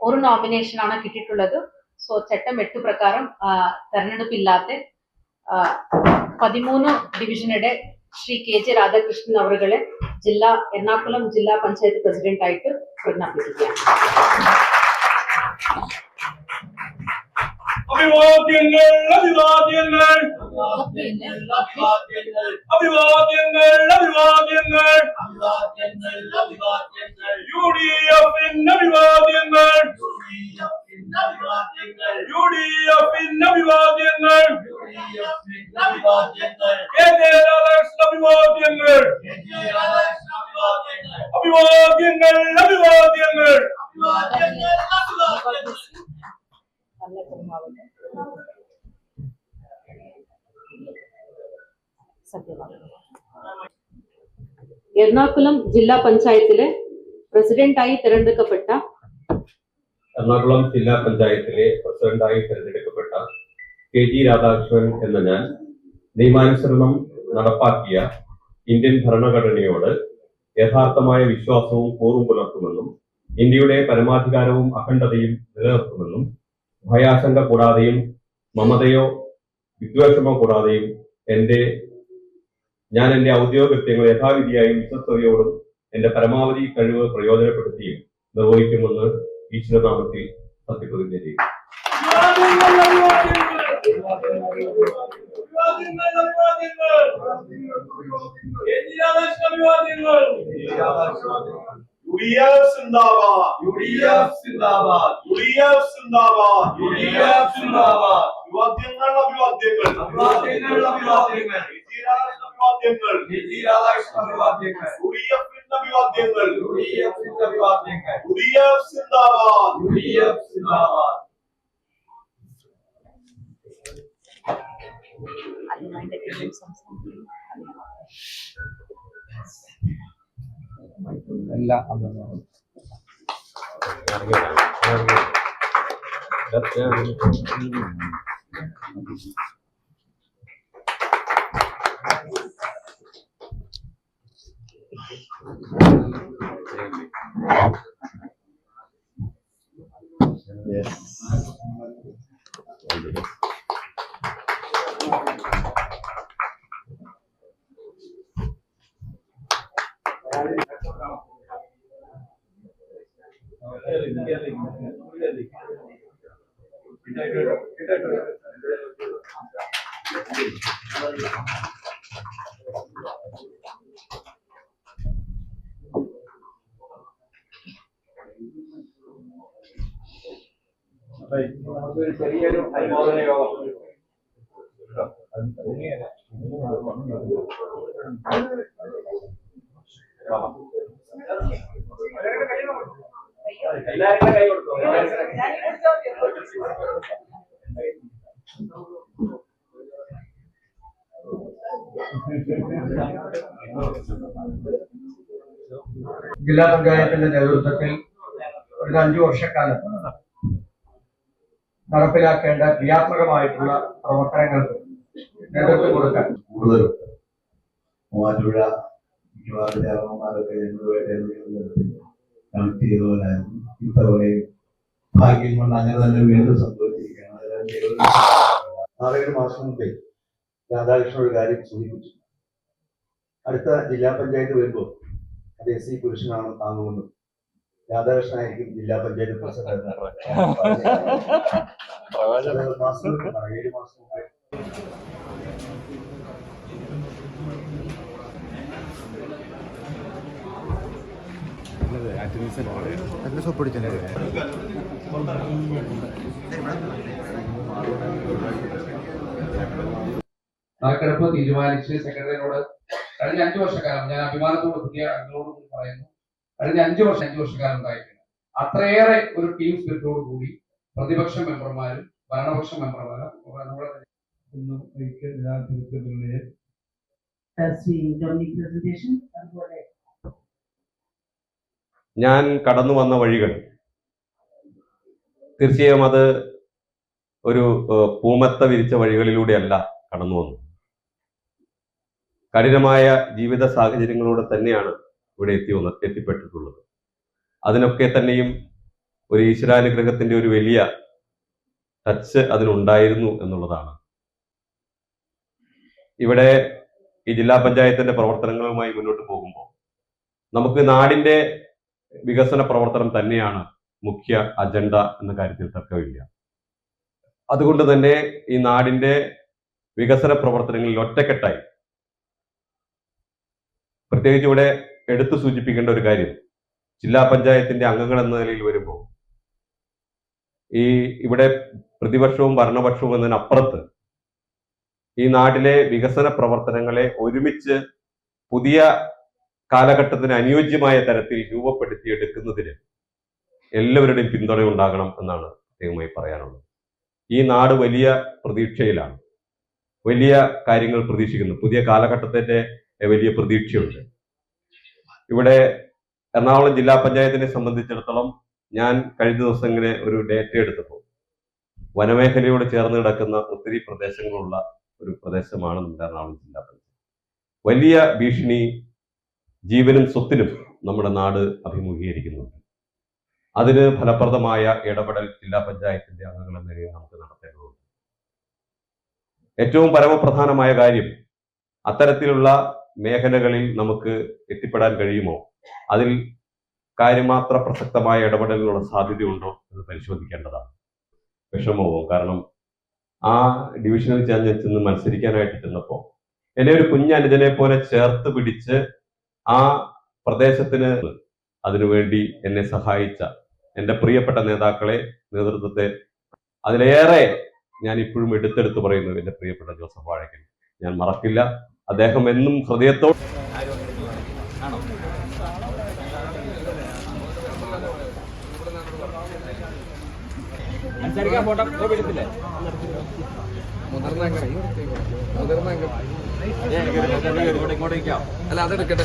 ഒരു നോമിനേഷൻ ആണ് കിട്ടിയിട്ടുള്ളത്. സോ ചട്ടം എട്ട് പ്രകാരം തെരഞ്ഞെടുപ്പില്ലാത്ത പതിമൂന്ന് ഡിവിഷനുടെ ശ്രീ കെ ജെ രാധാകൃഷ്ണൻ അവരുകളെ ജില്ലാ എറണാകുളം ജില്ലാ പഞ്ചായത്ത് പ്രസിഡന്റ് ആയിട്ട് പ്രഖ്യാപിക്കുകയാണ് അഭിവാദ്യങ്ങൾ അഭിവാദ്യങ്ങൾ. അഭിവാദ്യങ്ങൾ. അഭിവാദ്യങ്ങൾ യു ഡി എഫിന് അഭിവാദ്യങ്ങൾ. യു ഡി എഫിന് അഭിവാദ്യങ്ങൾ. അഭിവാദ്യങ്ങൾ. അഭിവാദ്യങ്ങൾ. അഭിവാദ്യങ്ങൾ അഭിവാദ്യങ്ങൾ. കുടുംബാവട്ടെ എറണാകുളം ജില്ലാ പഞ്ചായത്തിലെ പ്രസിഡന്റായി തിരഞ്ഞെടുക്കപ്പെട്ട എറണാകുളം ജില്ലാ പഞ്ചായത്തിലെ പ്രസിഡന്റായി തെരഞ്ഞെടുക്കപ്പെട്ട കെ ജി രാധാകൃഷ്ണൻ എന്ന ഞാൻ നിയമാനുസരണം നടപ്പാക്കിയ ഇന്ത്യൻ ഭരണഘടനയോട് യഥാർത്ഥമായ വിശ്വാസവും കൂറും പുലർത്തുമെന്നും ഇന്ത്യയുടെ പരമാധികാരവും അഖണ്ഡതയും നിലനിർത്തുമെന്നും ഭയാശങ്ക കൂടാതെയും മമതയോ വിദ്വേഷമോ കൂടാതെയും എന്റെ ഞാൻ എന്റെ ഔദ്യോഗിക കൃത്യങ്ങൾ യഥാവിധിയായും വിശ്വസ്തയോടും എന്റെ പരമാവധി കഴിവ് പ്രയോജനപ്പെടുത്തിയും നിർവഹിക്കുമെന്ന് ഈശ്വരനാമത്തിൽ സത്യപ്രതിജ്ഞ ചെയ്യും സിന്ദാബാദ് സിന്ദാബാദ് സിന്ദാബാദ് സിന്ദാബാദ് അഭിവാദ്യങ്ങൾ. അഭിവാദ്യങ്ങൾ അഭിവാദ്യങ്ങൾ, അഭിവാദ്യങ്ങൾ. അഭിവാദ്യങ്ങൾ അഭിവാദ്യങ്ങൾ UDF ന്റെ അഭിവാദ്യങ്ങൾ Yes. Thank you. ചെറിയൊരു അനുമോദന യോഗം എല്ലാവരും കൈ കൊടുത്തു ജില്ലാ പഞ്ചായത്തിന്റെ നേതൃത്വത്തിൽ ഒരു അഞ്ചു വർഷക്കാലം നടപ്പിലാക്കേണ്ട ക്രിയാത്മകമായിട്ടുള്ള പ്രവർത്തനങ്ങൾക്ക് നേതൃത്വം കൊടുക്കാൻ. കൂടുതലും കണക്ട് ഭാഗ്യം കൊണ്ട് അങ്ങനെ തന്നെ വീണ്ടും സംഭവിച്ചിരിക്കുകയാണ്. മാസം മുമ്പേ രാധാകൃഷ്ണൻ ഒരു കാര്യം സൂചിപ്പിച്ചു അടുത്ത ജില്ലാ പഞ്ചായത്ത് വരുമ്പോൾ അത് എസ് സി പുരുഷനാണ് താങ്ങുമെന്നും രാധാകൃഷ്ണനായിരിക്കും ജില്ലാ പഞ്ചായത്ത് പ്രസിഡന്റ്. നറുക്കെടുപ്പ് തീരുമാനിച്ച് സെക്രട്ടറിയോട് കഴിഞ്ഞ അഞ്ചു വർഷക്കാലം ഞാൻ അഭിമാനത്തോട് പുതിയ അംഗങ്ങളോട് പറയുന്നു. കഴിഞ്ഞ അഞ്ചു വർഷം അഞ്ചു വർഷക്കാലം ഉണ്ടായിട്ടില്ല അത്രയേറെ ഒരു ടീം സ്പിരിറ്റോട് കൂടി പ്രതിപക്ഷ മെമ്പർമാരും ഭരണപക്ഷ മെമ്പർമാരും ഞാൻ കടന്നു വന്ന വഴികൾ. തീർച്ചയായും അത് ഒരു പൂമത്ത വിരിച്ച വഴികളിലൂടെയല്ല കടന്നു വന്നു കഠിനമായ ജീവിത സാഹചര്യങ്ങളോട് തന്നെയാണ് ഇവിടെ എത്തി എത്തിപ്പെട്ടിട്ടുള്ളത്. അതിനൊക്കെ തന്നെയും ഒരു ഈശ്വരാനുഗ്രഹത്തിന്റെ ഒരു വലിയ ടച്ച് അതിനുണ്ടായിരുന്നു എന്നുള്ളതാണ്. ഇവിടെ ഈ ജില്ലാ പഞ്ചായത്തിന്റെ പ്രവർത്തനങ്ങളുമായി മുന്നോട്ട് പോകുമ്പോൾ നമുക്ക് നാടിന്റെ വികസന പ്രവർത്തനം തന്നെയാണ് മുഖ്യ അജണ്ട എന്ന കാര്യത്തിൽ തർക്കമില്ല. അതുകൊണ്ട് തന്നെ ഈ നാടിന്റെ വികസന പ്രവർത്തനങ്ങളിൽ ഒറ്റക്കെട്ടായി. പ്രത്യേകിച്ച് ഇവിടെ എടുത്തു സൂചിപ്പിക്കേണ്ട ഒരു കാര്യം. ജില്ലാ പഞ്ചായത്തിന്റെ അംഗങ്ങൾ എന്ന നിലയിൽ വരുമ്പോൾ ഈ ഇവിടെ പ്രതിപക്ഷവും ഭരണപക്ഷവും എന്നതിനപ്പുറത്ത് ഈ നാട്ടിലെ വികസന പ്രവർത്തനങ്ങളെ ഒരുമിച്ച് പുതിയ കാലഘട്ടത്തിന് അനുയോജ്യമായ തരത്തിൽ രൂപപ്പെടുത്തിയെടുക്കുന്നതിന് എല്ലാവരുടെയും പിന്തുണ ഉണ്ടാകണം എന്നാണ് പ്രത്യേകമായി പറയാനുള്ളത്. ഈ നാട് വലിയ പ്രതീക്ഷയിലാണ്. വലിയ കാര്യങ്ങൾ പ്രതീക്ഷിക്കുന്നു. പുതിയ കാലഘട്ടത്തിന്റെ വലിയ പ്രതീക്ഷയുണ്ട്. ഇവിടെ എറണാകുളം ജില്ലാ പഞ്ചായത്തിനെ സംബന്ധിച്ചിടത്തോളം ഞാൻ കഴിഞ്ഞ ദിവസം ഇങ്ങനെ ഒരു ഡേറ്റ എടുത്തപ്പോൾ വനമേഖലയോട് ചേർന്ന് കിടക്കുന്ന ഒത്തിരി പ്രദേശങ്ങളുള്ള ഒരു പ്രദേശമാണ് നമ്മുടെ എറണാകുളം ജില്ലാ പഞ്ചായത്ത്. വലിയ ഭീഷണി ജീവനും സ്വത്തിനും നമ്മുടെ നാട് അഭിമുഖീകരിക്കുന്നുണ്ട്. അതിന് ഫലപ്രദമായ ഇടപെടൽ ജില്ലാ പഞ്ചായത്തിന്റെ അംഗങ്ങൾ എന്ന നിലയിൽ നമുക്ക് നടത്തേണ്ടതുണ്ട്. ഏറ്റവും പരമപ്രധാനമായ കാര്യം അത്തരത്തിലുള്ള മേഖലകളിൽ നമുക്ക് എത്തിപ്പെടാൻ കഴിയുമോ? അതിൽ കാര്യമാത്ര പ്രസക്തമായ ഇടപെടലിനുള്ള സാധ്യതയുണ്ടോ എന്ന് പരിശോധിക്കേണ്ടതാണ്. വിഷമവും കാരണം ആ ഡിവിഷനിൽ ഞാൻ ചെന്ന് മത്സരിക്കാനായിട്ട് ചെന്നപ്പോൾ എന്നെ ഒരു കുഞ്ഞനുജനെ പോലെ ചേർത്ത് പിടിച്ച് ആ പ്രദേശത്തിന് അതിനുവേണ്ടി എന്നെ സഹായിച്ച എന്റെ പ്രിയപ്പെട്ട നേതാക്കളെ നേതൃത്വത്തെ അതിലേറെ ഞാൻ ഇപ്പോഴും എടുത്തെടുത്ത് പറയുന്നു എന്റെ പ്രിയപ്പെട്ട ജോസഫ് വാഴക്കൻ ഞാൻ മറക്കില്ല. അദ്ദേഹം എന്നും ഹൃദയത്തോട് അല്ല അതെടുക്കട്ടെ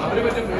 അവർ പറ്റും മീഡിയ പറ്റാതെ election